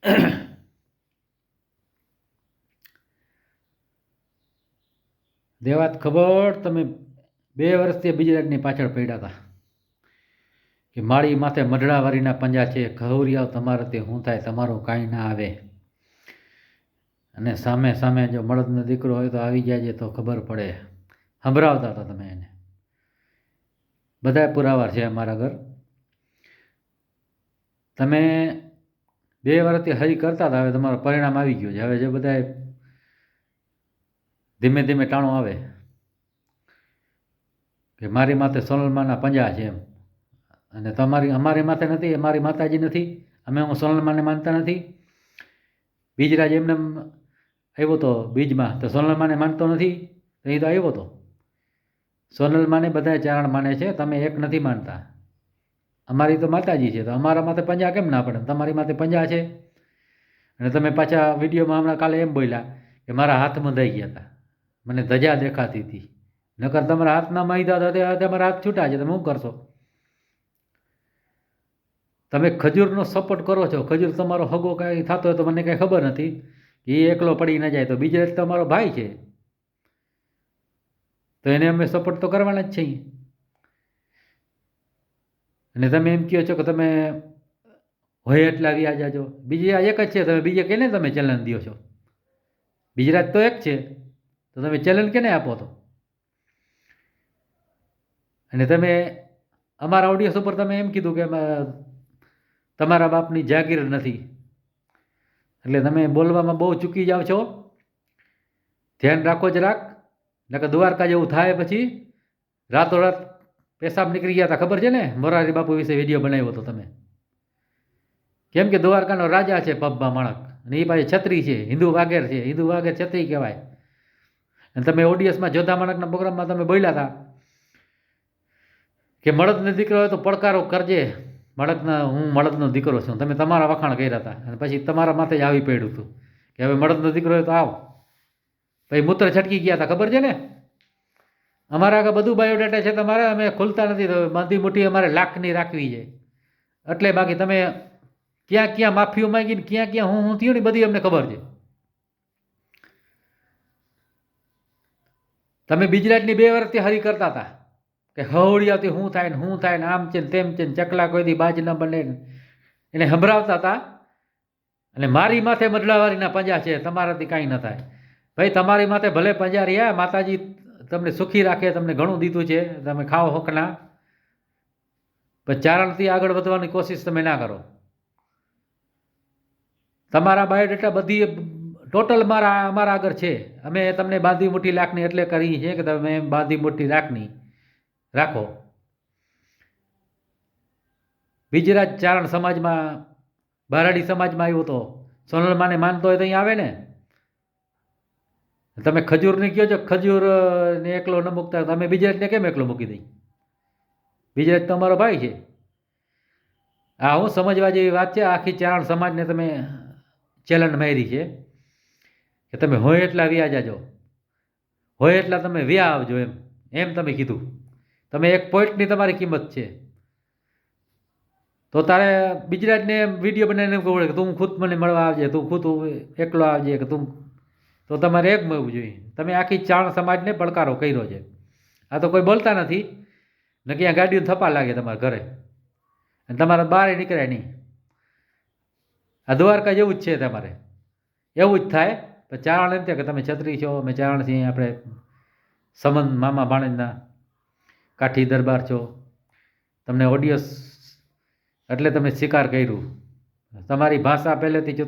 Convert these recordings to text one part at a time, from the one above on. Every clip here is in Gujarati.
દેવાત ખબર, તમે બે વર્ષથી ગુજરાતની પાછળ પડ્યા હતા કે માળી માથે મઢડાવારીના પંજા છે ખવરિયાવ તમારે તે શું થાય, તમારું કાંઈ ના આવે. અને સામે સામે જો મળદનો દીકરો હોય તો આવી જાય તો ખબર પડે. સંભળાવતા હતા તમે એને. બધા પુરાવા છે અમારા ઘર. તમે બે વર્ષથી હરી કરતા હતા, હવે તમારું પરિણામ આવી ગયું છે. હવે જે બધાય ધીમે ધીમે ટાણો આવે. કે મારી માથે સોનલમાના પંજા છે એમ. અને તમારી, અમારી માથે નથી મારી માતાજી નથી. અમે હું સોનલમાને માનતા નથી. બીજરાજ એમને આવ્યો તો બીજમાં, તો સોનલમાને માનતો નથી, તો એ તો આવ્યો હતો સોનલમાને બધા ચારણ માને છે, તમે એક નથી માનતા. અમારી તો માતાજી છે, તો અમારા માથે પંજા કેમ ના પડે? તમારી માથે પંજા છે? અને તમે પાછા વિડીયોમાં હમણાં કાલે એમ બોલ્યા કે મારા હાથ મંધાઈ ગયા હતા મને ધજા દેખાતી હતી. નકર તમારા હાથના માહિતા હતા તમારા હાથ છૂટા છે, તમે શું કરશો? તમે ખજૂરનો સપોર્ટ કરો છો. ખજૂર તમારો હગો કાંઈ થતો હોય તો મને કાંઈ ખબર નથી એ એકલો પડી ન જાય તો બીજો એક તમારો ભાઈ છે. તો એને અમે સપોર્ટ તો કરવાના જ છીએ. અને તમે એમ કહો છો કે તમે હોય એટલા વ્યાજ જાજો બીજી આ એક જ છે, તમે બીજે કેને તમે ચલણ દો છો? ગુજરાત તો એક છે, તો તમે ચલણ કેને આપો તો? અને તમે અમારા ઓડિયન્સ ઉપર તમે એમ કીધું કે તમારા બાપની જાગીર નથી. એટલે તમે બોલવામાં બહુ ચૂકી જાઓ છો. ધ્યાન રાખો જ રાખ નકર દ્વારકા જેવું થાય પછી રાતોરાત પેશાબ નીકળી ગયા હતા ખબર છે ને? મોરારી બાપુ વિશે વીડિયો બનાવ્યો હતો તમે. કેમ કે દ્વારકાનો રાજા છે પબ્બા માણક. અને એ પાસે છત્રી છે, હિન્દુ વાઘેર છે. હિન્દુ વાઘેર છત્રી કહેવાય. અને તમે ઓડિયન્સમાં જોધા માણકના પ્રોગ્રામમાં તમે બોલ્યા હતા કે મળદનો દીકરો હોય તો પડકારો કરજે. મળદના, હું મળદનો દીકરો છું. તમે તમારા વખાણ કર્યા હતા અને પછી તમારા માથે જ આવી પડ્યું હતું કે હવે મળદનો દીકરો હોય તો આવ. પછી મૂત્ર છટકી ગયા હતા ખબર છે ને? અમારા આગળ બધું બાયોડેટા છે તમારે, અમે ખોલતા નથી બાંધી મોટી અમારે લાખની રાખવી છે. એટલે બાકી તમે ક્યાં ક્યાં માફીઓ માંગીને ક્યાં ક્યાં હું હું થયું ને બધી અમને ખબર છે. તમે બીજરાજની બે વર્ષથી હરી કરતા હતા કે હવડિયાથી હું થાય ને શું થાય ને આમ છે ને તેમ છે ને ચકલા કોઈ દી બાજ ન બને ને. એને સંભળાવતા હતા. અને મારી માથે મરડાવાળીના પંજા છે, તમારાથી કાંઈ ન થાય. ભાઈ, તમારી માથે ભલે પંજા રહ્યા, માતાજી તમને સુખી રાખે, તમને ઘણું દીધું છે, તમે ખાઓ હકના. પણ ચારણથી આગળ વધવાની કોશિશ તમે ના કરો. તમારા બાયોડેટા બધી ટોટલ મારા, અમારા આગળ છે. અમે તમને બાંધી મોટી રાખની એટલે કરી છે કે તમે બાંધી મોટી રાખની. રાખો. બીજરાજ ચારણ સમાજમાં, બારાડી સમાજમાં આવ્યો તો. સોનલમાને માનતો હોય તો અહીં આવે ને. તમે ખજૂરને કહો છો? ખજૂરને એકલો ન મૂકતા તમે બીજરાજને કેમ એકલો મૂકી દઈ બીજરાજ તમારો ભાઈ છે. આ હું સમજવા જેવી વાત છે, આખી ચારણ સમાજને તમે ચેલેન્જ મારી છે કે તમે હોય એટલા વ્યા જાજો હોય એટલા તમે વ્યા આવજો એમ એમ તમે કીધું. તમે એક પોઈન્ટની તમારી કિંમત છે. તો તારે બીજરાજને વીડિયો બનાવીને કહું કે તું ખુદ મને મળવા આવજે, તું ખુદ એકલો આવજે કે તું તો તમારે એક મળવું જોઈએ. તમે આખી ચાણ સમાજને પડકારો કર્યો છે. આ તો કોઈ બોલતા નથી. ને ક્યાં ગાડીઓ થપા લાગે તમારા ઘરે. અને તમારા બહાર નીકળે નહીં. આ દ્વારકા જેવું જ છે તમારે. એવું જ થાય. તો ચારણ એમ કે તમે છત્રી છો, અમે ચારણ છીએ, આપણે સંબંધ મામા ભાણેજના કાઠી દરબાર છો. તમને ઓડિયસ એટલે તમે સ્વીકાર કર્યું. તમારી ભાષા પહેલેથી જો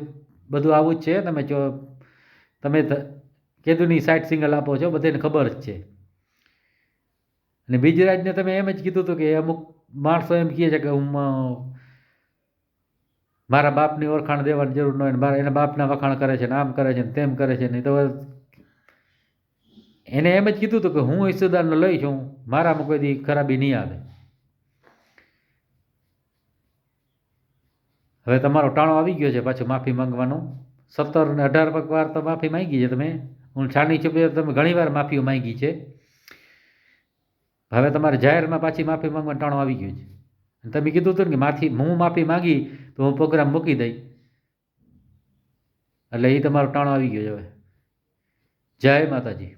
બધું આવું જ છે. તમે જો તમે કેદુની સાઇટ સિંગલ આપો છો, બધાને ખબર જ છે. અને બીજરાજને તમે એમ જ કીધું હતું કે અમુક માણસો એમ કહે છે કે હું મારા બાપની ઓળખાણ દેવાની જરૂર ન હોય મારા, એના બાપના વખાણ કરે છે ને આમ કરે છે ને તેમ કરે છે ને તો એને એમ જ કીધું હતું કે હું હિસ્સેદારને લઈ છું, મારામાં કોઈ દી ખરાબી નહીં આવે. હવે તમારો ટાણો આવી ગયો છે પાછું માફી માંગવાનું. સત્તર ને અઢાર વાર તો માફી માંગી છે તમે. હું છાણી છું તમે ઘણી વાર માફીઓ માંગી છે. હવે તમારે જાહેરમાં પાછી માફી માંગવાનું ટાણો આવી ગયું છે. તમે કીધું હતું ને કે માથી, હું માફી માંગી તો હું પ્રોગ્રામ મૂકી દઈ એટલે એ તમારો ટાણો આવી ગયો છે હવે. જય માતાજી.